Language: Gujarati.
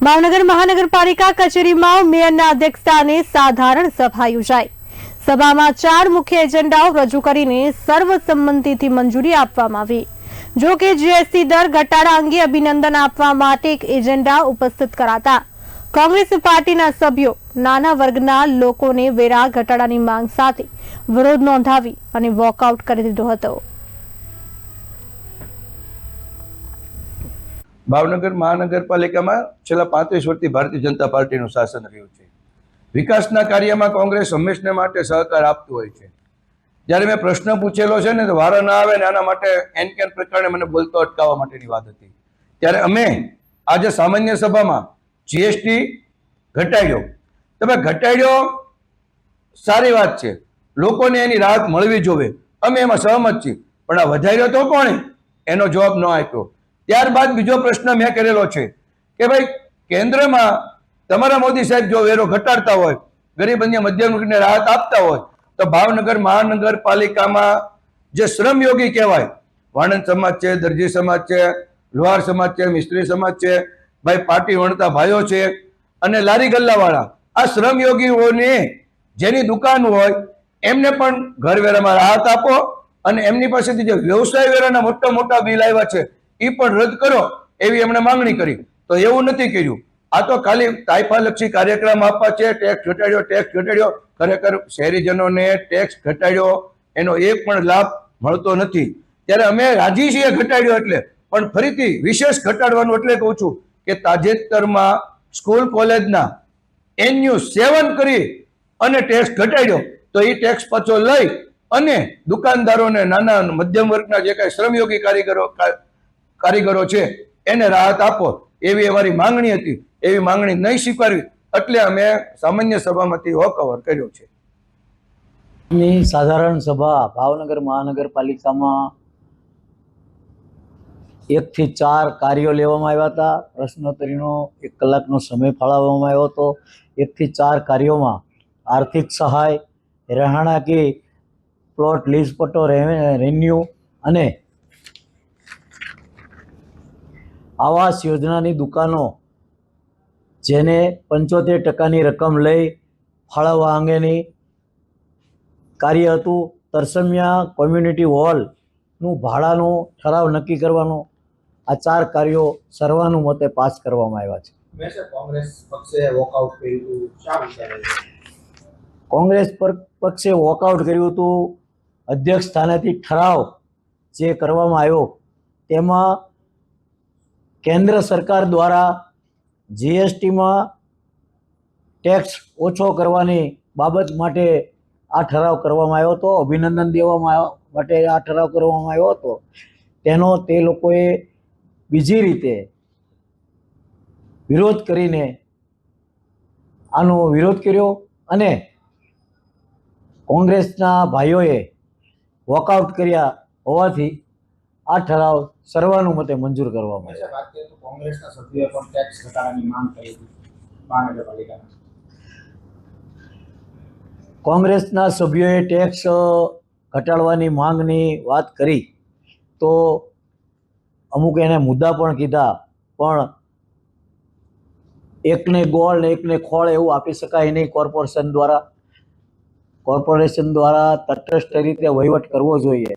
ભાવનગર મહાનગરપાલિકા કચેરીમાં મેયરના અધ્યક્ષસ્થાને સાધારણ સભા યોજાઈ. સભામાં ચાર મુખ્ય એજન્ડાઓ રજૂ કરીને સર્વસંમતિથી મંજૂરી આપવામાં આવી. જો કે જીએસટી દર ઘટાડા અંગે અભિનંદન આપવા માટે એક એજન્ડા ઉપસ્થિત કરાતા. કોંગ્રેસ પાર્ટીના સભ્યો નાના વર્ગના લોકોને વેરા ઘટાડાની માંગ સાથે વિરોધ નોંધાવી અને વોકઆઉટ કરી દીધો હતો. ભાવનગર મહાનગરપાલિકામાં છેલ્લા પાંત્રીસ વર્ષથી ભારતીય જનતા પાર્ટીનું શાસન રહ્યું છે. વિકાસના કાર્યમાં કોંગ્રેસ હંમેશને માટે સહકાર આપતું હોય છે. જ્યારે મેં પ્રશ્ન પૂછેલો છે ને, તો વારો ના આવે ને આના માટે એન કેન પ્રકારે મને બોલતો અટકાવવા માટેની વાત હતી. ત્યારે અમે આજે સામાન્ય સભામાં જીએસટી ઘટાડ્યો. તમે ઘટાડ્યો સારી વાત છે. લોકોને એની રાહત મળવી જોવે. અમે એમાં સહમત છીએ. પણ આ વધાર્યો તો કોણે? એનો જવાબ ન આપ્યો. ત્યારબાદ બીજો પ્રશ્ન મેં કરેલો છે કે ભાઈ, કેન્દ્રમાં તમારા મોદી સાહેબ જો વેરો ઘટાડતા હોય, ગરીબ અન્ય મધ્યમ વર્ગને રાહત આપતા હોય, તો ભાવનગર મહાનગરપાલિકામાં જે શ્રમયોગી કહેવાય, વાણંદ સમાજ છે, દરજી સમાજ છે, લુહાર સમાજ છે, મિસ્ત્રી સમાજ છે, ભાઈ પાટી વણતા ભાઈઓ છે અને લારી ગલ્લાવાળા, આ શ્રમયોગીઓને જેની દુકાન હોય, એમને પણ ઘર વેરામાં રાહત આપો અને એમની પાસેથી જે વ્યવસાય વેરાના મોટા મોટા બિલ આવ્યા છે એ પણ રદ કરો એવી એમણે માંગણી કરી. તો એવું નથી કર્યું. આ તો ખાલી તાઇફાલક્ષી કાર્યક્રમ આપવા છે ટેક્સ ઘટાડ્યો ટેક્સ ઘટાડ્યો. ખરેખર શહેરીજનોને ટેક્સ ઘટાડ્યો, એનો એક પણ લાભ મળતો નથી. ત્યારે અમે રાજી છીએ ઘટાડ્યો એટલે. પણ ફરીથી વિશેષ ઘટાડવાનું એટલે કહું છું કે તાજેતરમાં સ્કૂલ કોલેજના એનયુ સેવન કરી અને ટેક્સ ઘટાડ્યો. તો એ ટેક્સ પાછો લઈ અને દુકાનદારોને નાના મધ્યમ વર્ગના જે કાંઈ શ્રમયોગી કારીગરો કારીગરો છે, એને રાહત આપો. એવી અમારી માંગણી હતી. એવી માંગણી નહીં સ્વીકારવી. એટલે અમે સામાન્ય સભામાંથી વોકઓવર કર્યો છે. ની સાધારણ સભા ભાવનગર મહાનગરપાલિકામાં એકથી ચાર કાર્યો લેવામાં આવ્યા હતા. પ્રશ્નોત્તરીનો એક કલાકનો સમય ફાળવવામાં આવ્યો હતો. એકથી ચાર કાર્યોમાં આર્થિક સહાય, રહેણાંકી, પ્લોટ લીઝ પટ્ટો રેન્યુ અને આવાસ યોજનાની દુકાનો જેને પંચોતેર ટકાની રકમ લઈ ફાળવવા અંગેની કાર્ય હતું. તરસમિયા કોમ્યુનિટી હોલનું ભાડાનો ઠરાવ નક્કી કરવાનો આ ચાર કાર્યો સર્વાનુમતે પાસ કરવામાં આવ્યા છે. કોંગ્રેસ પક્ષે વોકઆઉટ કર્યું હતું. શા વિચારે છે? કોંગ્રેસ પર પક્ષે વોકઆઉટ કર્યું હતું. અધ્યક્ષ સ્થાનેથી ઠરાવ જે કરવામાં આવ્યો તેમાં કેન્દ્ર સરકાર દ્વારા જીએસટીમાં ટેક્સ ઓછો કરવાની બાબત માટે આ ઠરાવ કરવામાં આવ્યો હતો. અભિનંદન દેવામાં માટે આ ઠરાવ કરવામાં આવ્યો હતો. તેનો તે લોકોએ બીજી રીતે વિરોધ કરીને આનો વિરોધ કર્યો અને કોંગ્રેસના ભાઈઓએ વોકઆઉટ કર્યા હોવાથી આ ઠરાવ સર્વાનુમતે મંજૂર કરવામાં આવ્યો. કોંગ્રેસના સભ્યોએ પણ ટેક્સ ઘટાડાની માંગ કરી મહાનગરપાલિકાના કોંગ્રેસના સભ્યોએ ટેક્સ ઘટાડવાની માંગની વાત કરી તો અમુક એને મુદ્દા પણ કીધા પણ એકને ગોળ ને એકને ખોળ એવું આપી શકાય નહીં કોર્પોરેશન દ્વારા. કોર્પોરેશન દ્વારા તટસ્થ રીતે વહીવટ કરવો જોઈએ.